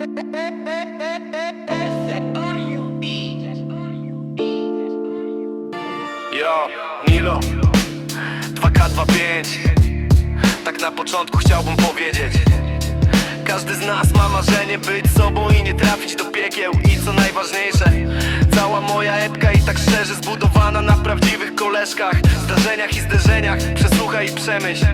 Yo, Nilo. 2K25 Tak na początku chciałbym powiedzieć. Każdy z nas ma marzenie być sobą i nie trafić do piekieł. I co najważniejsze Cała moja epka i tak szczerze zbudowana na prawdziwych koleżkach. Zdarzeniach i zderzeniach Przesłuchaj i przemyśl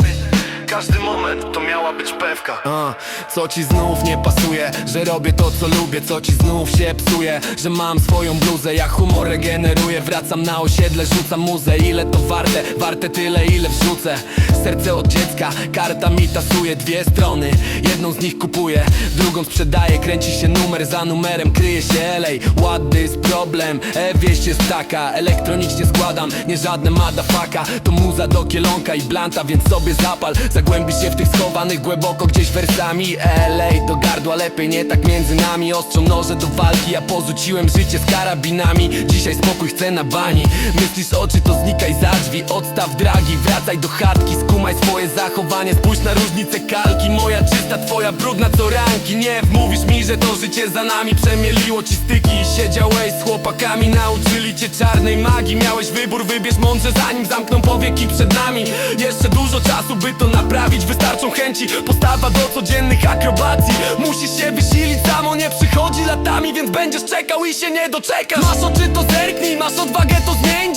każdy moment to miała być pewka A, Co ci znów nie pasuje, że robię to co lubię Co ci znów się psuje, że mam swoją bluzę Ja humor regeneruję, wracam na osiedle Rzucam muzę, ile to warte? Warte tyle ile wrzucę Serce od dziecka, karta mi tasuje Dwie strony, jedną z nich kupuję Drugą sprzedaję, kręci się numer za numerem Kryje się LA, what this problem? E, wieść jest taka, elektronicznie składam Nie żadne madafaka, to muza do kielonka i blanta Więc sobie zapal, zagłębisz się w tych schowanych głęboko gdzieś wersami LA do gardła, lepiej nie tak między nami. Ostrzą noże do walki, ja porzuciłem życie z karabinami. Dzisiaj spokój chcę na bani. Myślisz oczy to znikaj za drzwi. Odstaw dragi, wracaj do chatki Skumaj swoje zachowanie, spójrz na różnicę kalki. Moja czysta, twoja brudna co ranki. Nie wmówisz mi, że to życie za nami Przemieliło ci styki. Siedziałeś z chłopakami Nauczyli cię czarnej magii. Miałeś wybór, wybierz mądrze zanim zamkną powieki przed nami. Jeszcze dużo czasu by to naprawić. Wystarczą chęci, postawa do codziennych akrobacji. Musisz się wysilić, samo nie przychodzi latami Więc będziesz czekał i się nie doczekasz. Masz oczy to zerknij, masz odwagę to zmień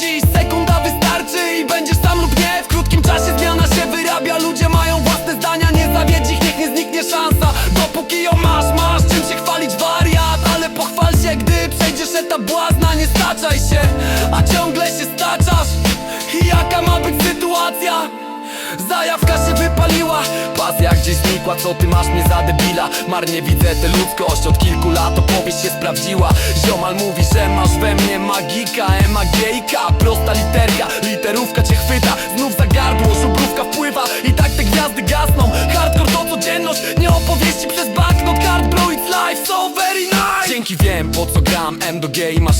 etap błazna Nie staczaj się, a ciągle się staczasz. I jaka ma być sytuacja? Zajawka się wypaliła Pasja gdzieś znikła, co ty masz mnie za debila? Marnie widzę tę ludzkość, od kilku lat opowieść się sprawdziła. Ziomal mówi, że masz we mnie magika Emagejka, prosta literka Literówka cię chwyta, znów za gardło Żubrówka wpływa. I tak te gwiazdy gasną wiem po co gram, M do G i masz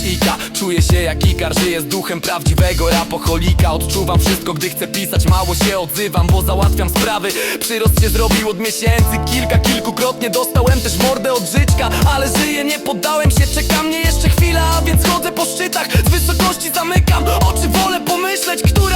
Czuję się jak Ikar, żyję z duchem prawdziwego rapoholika. Odczuwam wszystko, gdy chcę pisać, mało się odzywam Bo załatwiam sprawy, przyrost się zrobił od miesięcy Kilka, kilkukrotnie dostałem też mordę od życzka. Ale żyję, nie poddałem się, czeka mnie jeszcze chwila A więc chodzę po szczytach, z wysokości zamykam Oczy wolę pomyśleć, która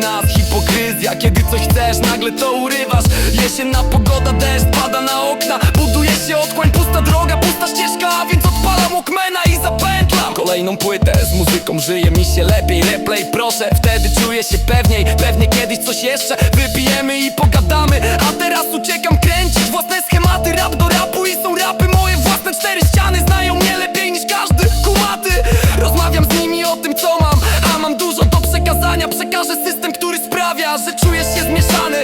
nas hipokryzja. Kiedy coś chcesz, nagle to urywasz. Jesienna pogoda, deszcz pada na okna. Buduje się otchłań, pusta droga, pusta ścieżka A więc odpalam Walkmana i zapętlam. Kolejną płytę z muzyką żyje mi się lepiej. Replay proszę, wtedy czuję się pewniej. Pewnie kiedyś coś jeszcze wypijemy i pogadamy. A teraz uciekam kręcić własne schematy. Rap do rapu i są rapy moje własne Cztery ściany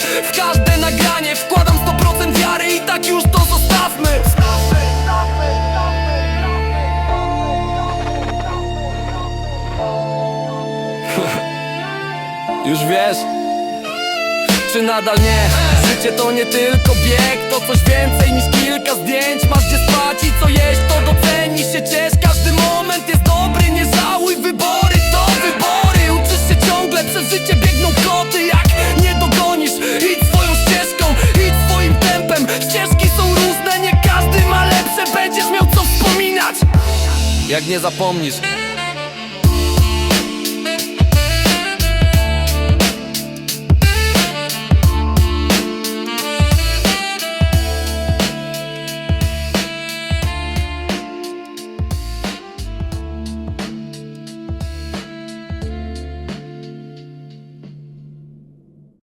W każde nagranie wkładam 100% wiary I tak już to zostawmy. Już wiesz? Czy nadal nie? Życie to nie tylko bieg, to coś więcej niż kilka zdjęć. Masz gdzie spać i co Jak nie zapomnisz